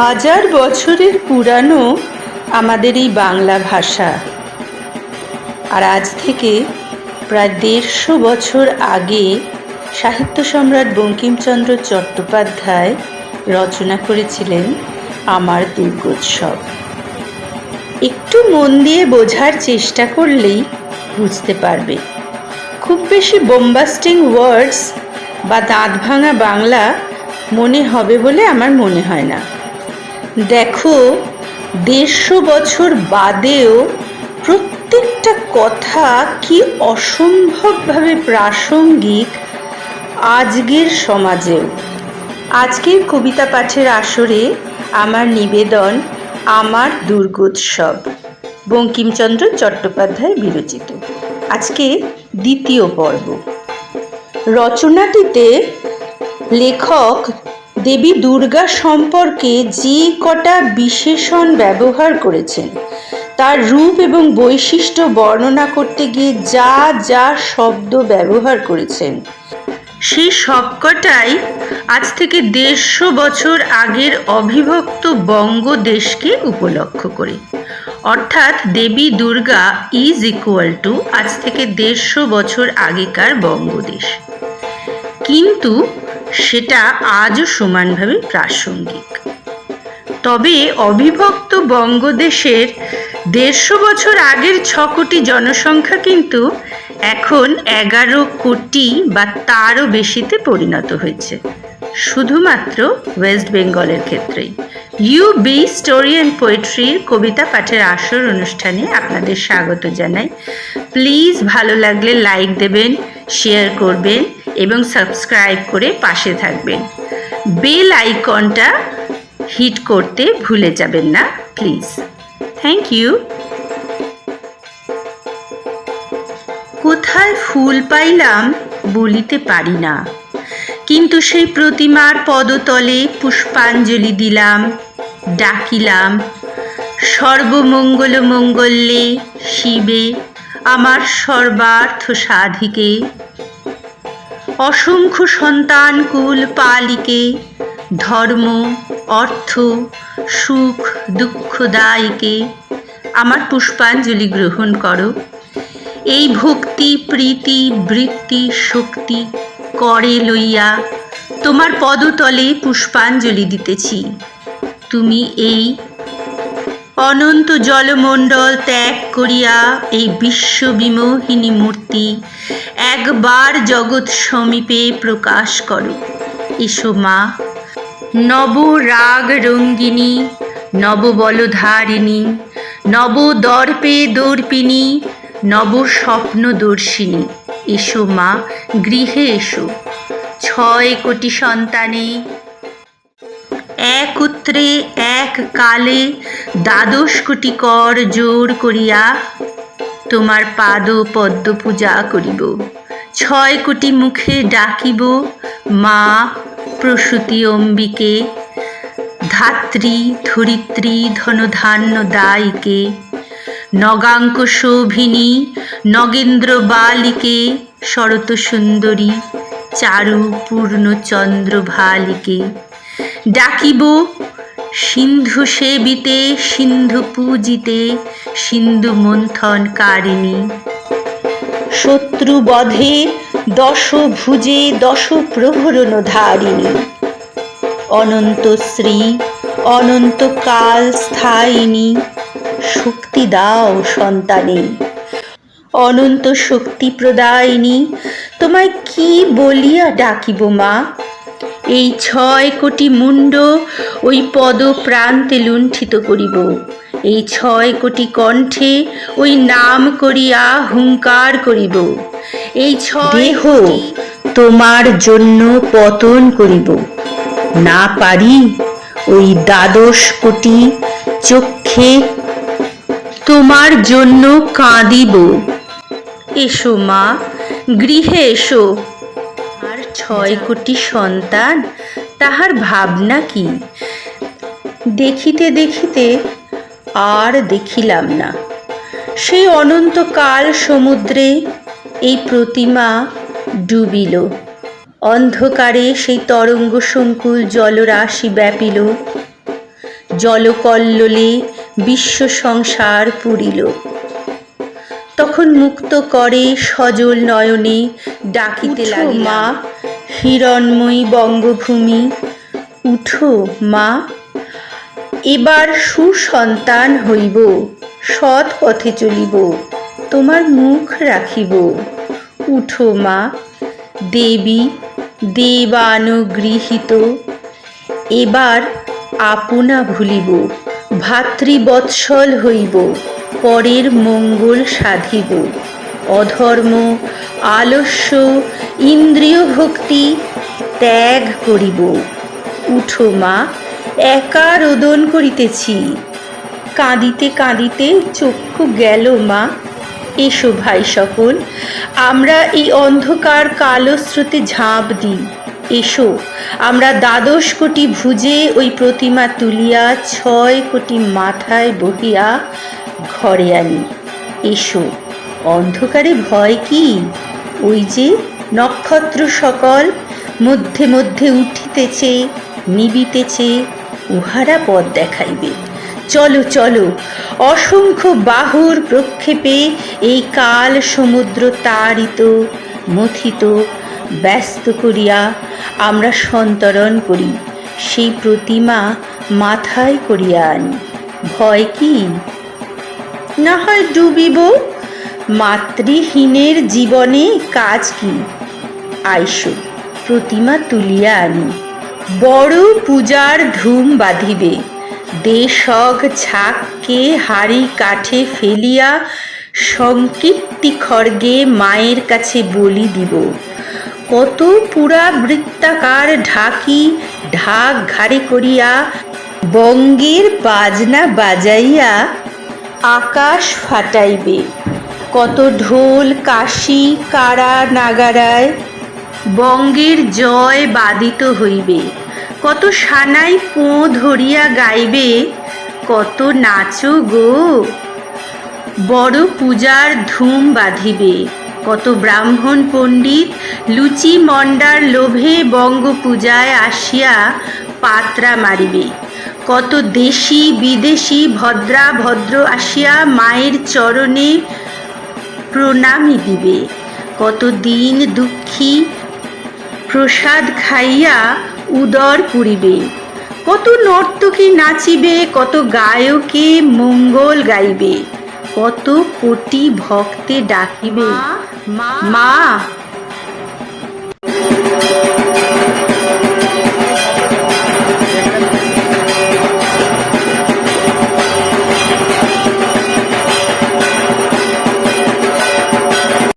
হাজার বছরের পুরানো আমাদের এই বাংলা ভাষা। আর আজ থেকে প্রায় দেড়শো বছর আগে সাহিত্য সম্রাট বঙ্কিমচন্দ্র চট্টোপাধ্যায় রচনা করেছিলেন আমার দুর্গোৎসব। একটু মন দিয়ে বোঝার চেষ্টা করলেই বুঝতে পারবে। খুব বেশি বোম্বাস্টিং ওয়ার্ডস বা দাঁত ভাঙা বাংলা মনে হবে বলে আমার মনে হয় না। দেখো, দেড়শো বছর বাদেও প্রত্যেকটা কথা কি অসম্ভবভাবে প্রাসঙ্গিক আজকের সমাজেও। আজকের কবিতা পাঠের আসরে আমার নিবেদন, আমার দুর্গোৎসব। বঙ্কিমচন্দ্র চট্টোপাধ্যায় বিরচিত। আজকে দ্বিতীয় পর্ব। রচনাটিতে লেখক দেবী দুর্গা সম্পর্কে যে কটা বিশেষণ ব্যবহার করেছেন, তার রূপ এবং বৈশিষ্ট্য বর্ণনা করতে গিয়ে যা যা শব্দ ব্যবহার করেছেন সেই সবকটাই আজ থেকে দেড়শো বছর আগের অবিভক্ত বঙ্গদেশকে উপলক্ষ করে। অর্থাৎ Devi Durga is equal to আজ থেকে দেড়শো বছর আগেকার বঙ্গদেশ কিন্তু সেটা আজও সমানভাবে প্রাসঙ্গিক। তবে অবিভক্ত বঙ্গদেশের দেড়শো বছর আগের ছ কোটি জনসংখ্যা কিন্তু এখন এগারো কোটি বা তারও বেশিতে পরিণত হয়েছে। শুধুমাত্র ওয়েস্ট বেঙ্গলের ক্ষেত্রেই। ইউ বি স্টোরি অ্যান্ড পোয়েট্রির কবিতা পাঠের আসর অনুষ্ঠানে আপনাদের স্বাগত জানাই। প্লিজ ভালো লাগলে লাইক দেবেন, শেয়ার করবেন এবং সাবস্ক্রাইব করে পাশে থাকবেন। বেল আইকনটা হিট করতে ভুলে যাবেন না, প্লিজ। Thank you. কোথায় ফুল পাইলাম বলিতে পারি না, কিন্তু সেই প্রতিমার পদতলে পুষ্পাঞ্জলি দিলাম, ডাকিলাম সর্বমঙ্গল মঙ্গলে শিবে, আমার সর্বার্থ সাধিকে অসংখ্য সন্তান কুল পালিকে, ধর্ম, অর্থ, সুখ দুঃখদায়ীকে আমার পুষ্পাঞ্জলি গ্রহণ করো। এই ভক্তি, প্রীতি, বৃত্তি, শক্তি করে লইয়া তোমার পদতলে পুষ্পাঞ্জলি দিতেছি। তুমি এই অনন্ত জলমণ্ডল ত্যাগ করিয়া এই বিশ্ববিমোহিনী মূর্তি একবার জগৎ সমীপে প্রকাশ করো। এসো মা নব রাগ রঙ্গিনী, নববলধারিণী নব দর্পে দর্পিনী নব স্বপ্নদর্শিনী এসো মা, গৃহে এসো। ছয় কোটি সন্তানে একত্রে এক কালে দ্বাদশ কোটি কর জোর করিয়া তোমার পাদ পদ্ম পূজা করিব। ছয় কোটি মুখে ডাকিব মা প্রসূতি অম্বিকে, ধাত্রী, ধরিত্রী, ধনধান্য দায়ীকে নগাঙ্ক শোভিনী নগেন্দ্র বালিকে শরত সুন্দরী চারু পূর্ণচন্দ্র ভালিকে ডাকিব সিন্ধু সেবিতে, সিন্ধু পূজিতে, সিন্ধু মন্থন কারিণী শত্রু বধে দশ ভুজে দশ প্রহরণ ধারিণী অনন্ত শ্রী অনন্ত কাল স্থায়িনী, শক্তি দাও সন্তানে। অনন্ত শক্তি প্রদায়িনী, তোমায় কি বলিয়া ডাকিব মা? এই ছয় কোটি মুন্ড ওই পদ প্রান্তে লুণ্ঠিত করিব। এই ছয় কোটি কণ্ঠে ওই নাম করিয়া হুঙ্কার করিব। এই ছয় দেহ তোমার জন্য পতন করিব। না পারি ওই দ্বাদশ কোটি চক্ষে। তোমার জন্য কাঁদিব। এসো মা গৃহে এসো। ছয় কোটি সন্তান তাহার ভাবনা কি? দেখিতে দেখিতে আর দেখিলাম না। সেই অনন্তকাল সমুদ্রে এই প্রতিমা ডুবিল। অন্ধকারে সেই তরঙ্গ সংকুল জলরাশি ব্যাপিল। জলকল্লোলে বিশ্ব সংসার পুরিল। তখন মুক্ত করে সজল নয়নে ডাকিতে লাগিল মা হিরণময়ী বঙ্গভূমি। উঠো, মা। এবার সুসন্তান হইব, সৎ পথে চলিব, তোমার মুখ রাখিব। উঠো, মা। দেবী, দেবানুগৃহীত। এবার আপনা ভুলিব, ভাতৃবৎসল হইব, পরের মঙ্গল সাধিব। অধর্ম, আলস্য ইন্দ্রিয় ভক্তি ত্যাগ করিব। উঠো মা, একা রোদন করিতেছি। কাঁদিতে কাঁদিতে চক্ষু গেল মা। এসো ভাই সকল, আমরা এই অন্ধকার কালো স্রোতে ঝাঁপ দিই। এসো, আমরা দ্বাদশ কোটি ভুজে ওই প্রতিমা তুলিয়া ছয় কোটি মাথায় বহিয়া ঘরে আনি। এসো। অন্ধকারে ভয় কি? ওই যে নক্ষত্র সকল মধ্যে মধ্যে উঠিতেছে, নিবিতেছে, উহারা পথ দেখাইবে। চলো চলো, অসংখ্য বাহুর প্রক্ষেপে এই কাল সমুদ্র তাড়িত, মথিত, ব্যস্ত করিয়া আমরা সন্তরণ করি, সেই প্রতিমা মাথায় করিয়া আনি। ভয় কি? না হয় ডুবিব? মাতৃহীনের জীবনে কাজ কি? আইসো, প্রতিমা তুলিয়া আনি। বড় পূজার ধুম বাঁধিবে। দেশগ ঝাঁককে হাড়ি কাঠে ফেলিয়া সংকীর্তি খড়গে মায়ের কাছে বলি দিব। কত পুরা বৃত্তাকার ঢাকি ঢাক ঘাড়ে করিয়া বঙ্গের বাজনা বাজাইয়া আকাশ ফাটাইবে। কত ঢোল, কাশি, কারা, নাগারায়। বঙ্গের জয় বাদিত হইবে। কত সানাই পোঁ ধরিয়া গাইবে। কত নাচো গো। বড় পূজার ধুম বাঁধিবে। কত ব্রাহ্মণ পণ্ডিত লুচি মন্ডার লোভে বঙ্গ পূজায় আসিয়া পাত্রা মারিবে। কত দেশি বিদেশি ভদ্রা ভদ্র আসিয়া মায়ের চরণে প্রণামী দিবে। কতদিন দুঃখী প্রসাদ খাইয়া উদর পুরিবে কত নর্তকী নাচিবে কত গায়কে মঙ্গল গাইবে। কত কোটি ভক্তে ডাকিবে। মা। মা।